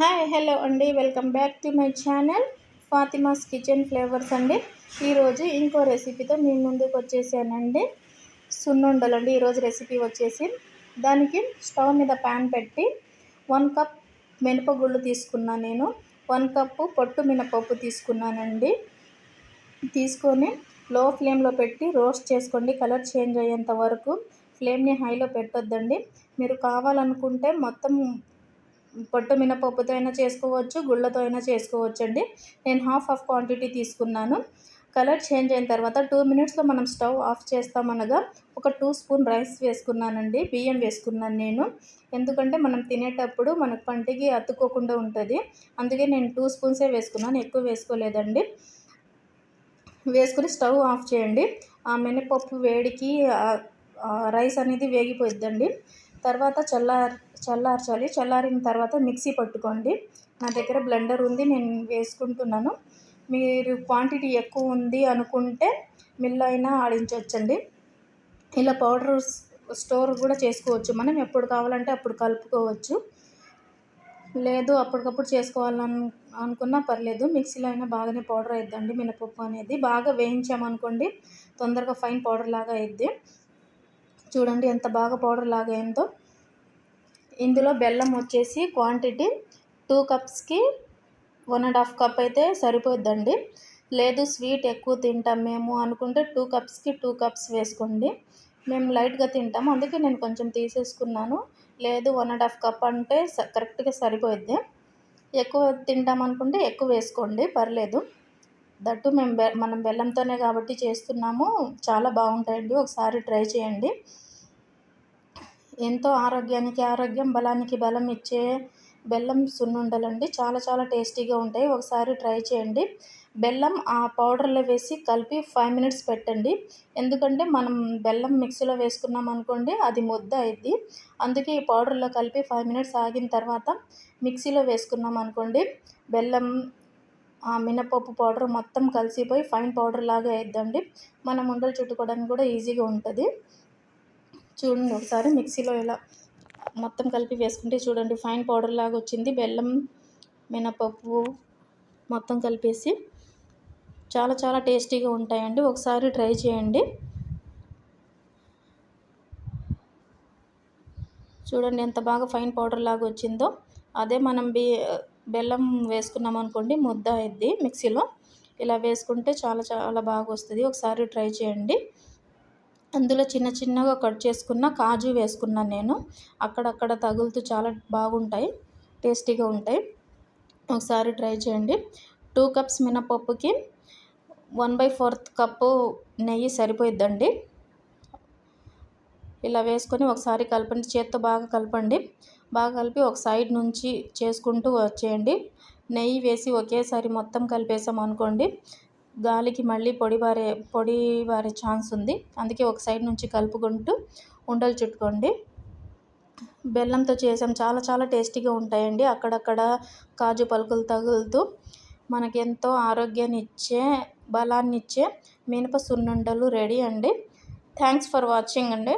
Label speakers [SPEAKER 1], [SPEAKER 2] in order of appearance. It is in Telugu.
[SPEAKER 1] హాయ్ హలో అండి. Welcome back to my channel Fatima's kitchen flavours అండి. ఈరోజు ఇంకో రెసిపీతో మీ ముందుకు వచ్చేసానండి. సున్నుండలండి ఈరోజు రెసిపీ వచ్చేసి దానికి స్టవ్ మీద ప్యాన్ పెట్టి వన్ కప్ మినపగుళ్ళు తీసుకున్నాను నేను. వన్ కప్పు పొట్టు మినపప్పు తీసుకున్నానండి. తీసుకొని లో ఫ్లేమ్లో పెట్టి రోస్ట్ చేసుకోండి. కలర్ చేంజ్ అయ్యేంత వరకు ఫ్లేమ్ని హైలో పెట్టొద్దండి. మీరు కావాలనుకుంటే మొత్తం పొట్టు మినపప్పుతో అయినా చేసుకోవచ్చు గుళ్ళతో అయినా చేసుకోవచ్చు అండి నేను హాఫ్ ఆఫ్ క్వాంటిటీ తీసుకున్నాను. కలర్ చేంజ్ అయిన తర్వాత టూ మినిట్స్లో మనం స్టవ్ ఆఫ్ చేస్తామనగా ఒక టూ స్పూన్ రైస్ వేసుకున్నానండి. బియ్యం వేసుకున్నాను నేను. ఎందుకంటే మనం తినేటప్పుడు మనకు పంటికి అతుక్కోకుండా ఉంటుంది. అందుకే నేను టూ స్పూన్సే వేసుకున్నాను. ఎక్కువ వేసుకోలేదండి. వేసుకుని స్టవ్ ఆఫ్ చేయండి. ఆ మినపప్పు వేడికి రైస్ అనేది వేగిపోయిద్దండి. తర్వాత చల్లార్ చల్లార్చాలి. చల్లారిన తర్వాత మిక్సీ పట్టుకోండి. నా దగ్గర బ్లెండర్ ఉంది నేను వేసుకుంటున్నాను. మీరు క్వాంటిటీ ఎక్కువ ఉంది అనుకుంటే మిల్ అయినా ఆడించవచ్చండి ఇలా పౌడర్ స్టోర్ కూడా చేసుకోవచ్చు. మనం ఎప్పుడు కావాలంటే అప్పుడు కలుపుకోవచ్చు. లేదు అప్పటికప్పుడు చేసుకోవాలని అనుకున్నా పర్లేదు. మిక్సీలో అయినా బాగానే పౌడర్ అయిద్దండి మినపప్పు అనేది. బాగా వేయించామనుకోండి తొందరగా ఫైన్ పౌడర్ లాగా అయిద్ది. చూడండి ఎంత బాగా పౌడర్ లాగా అయిందో. ఇందులో బెల్లం వచ్చేసి క్వాంటిటీ టూ కప్స్కి వన్ అండ్ హాఫ్ కప్ అయితే సరిపోద్దండి. లేదు స్వీట్ ఎక్కువ తింటాం మేము అనుకుంటే టూ కప్స్కి టూ కప్స్ వేసుకోండి. మేము లైట్గా తింటాము. అందుకే నేను కొంచెం తీసేసుకున్నాను. లేదు వన్ అండ్ హాఫ్ కప్ అంటే కరెక్ట్గా సరిపోద్ది ఎక్కువ తింటాం అనుకుంటే ఎక్కువ వేసుకోండి. పర్లేదు. దట్టు మేము బె మనం బెల్లంతోనే కాబట్టి చేస్తున్నాము. చాలా బాగుంటాయండి. ఒకసారి ట్రై చేయండి. ఎంతో ఆరోగ్యానికి ఆరోగ్యం బలానికి బలం ఇచ్చే బెల్లం సున్నుండలండి. చాలా చాలా టేస్టీగా ఉంటాయి. ఒకసారి ట్రై చేయండి. బెల్లం ఆ పౌడర్లో వేసి కలిపి ఫైవ్ మినిట్స్ పెట్టండి. ఎందుకంటే మనం బెల్లం మిక్సీలో వేసుకున్నాం అనుకోండి అది ముద్ద అయింది అందుకే ఈ పౌడర్లో కలిపి ఫైవ్ మినిట్స్ ఆగిన తర్వాత మిక్సీలో వేసుకున్నాం అనుకోండి బెల్లం ఆ మినపప్పు పౌడర్ మొత్తం కలిసిపోయి ఫైన్ పౌడర్ లాగా వేద్దండి. మనం ఉండలు చుట్టుకోవడానికి కూడా ఈజీగా ఉంటుంది. చూడండి ఒకసారి మిక్సీలో ఇలా మొత్తం కలిపి వేసుకుంటే చూడండి ఫైన్ పౌడర్ లాగా వచ్చింది. బెల్లం మినపప్పు మొత్తం కలిపేసి చాలా చాలా టేస్టీగా ఉంటాయండి. ఒకసారి ట్రై చేయండి. చూడండి ఎంత బాగా ఫైన్ పౌడర్ లాగా వచ్చిందో. అదే మనం బి బెల్లం వేసుకున్నాం అనుకోండి ముద్ద అయింది మిక్సీలో. ఇలా వేసుకుంటే చాలా చాలా బాగా వస్తుంది. ఒకసారి ట్రై చేయండి. అందులో చిన్న చిన్నగా కట్ చేసుకున్న కాజు వేసుకున్నాను నేను. అక్కడక్కడ తగులుతూ చాలా బాగుంటాయి టేస్టీగా ఉంటాయి. ఒకసారి ట్రై చేయండి. టూ కప్స్ మినపప్పుకి వన్ బై ఫోర్త్ కప్పు నెయ్యి సరిపోయిద్దండి. ఇలా వేసుకొని ఒకసారి కలపండి. చేత్తో బాగా కలపండి. బాగా కలిపి ఒక సైడ్ నుంచి చేసుకుంటూ వచ్చేయండి. నెయ్యి వేసి ఒకేసారి మొత్తం కలిపేసాం అనుకోండి. గాలికి మళ్ళీ పొడి బారే పొడి బారే ఛాన్స్ ఉంది. అందుకే ఒక సైడ్ నుంచి కలుపుకుంటూ ఉండలు చుట్టుకోండి. బెల్లంతో చేసాం. చాలా చాలా టేస్టీగా ఉంటాయండి. అక్కడక్కడ కాజు పలుకులు తగులుతూ మనకి ఎంతో ఆరోగ్యాన్ని ఇచ్చే బలాన్ని ఇచ్చే మినప సున్నుండలు రెడీ అండి. థ్యాంక్స్ ఫర్ వాచింగ్ అండి.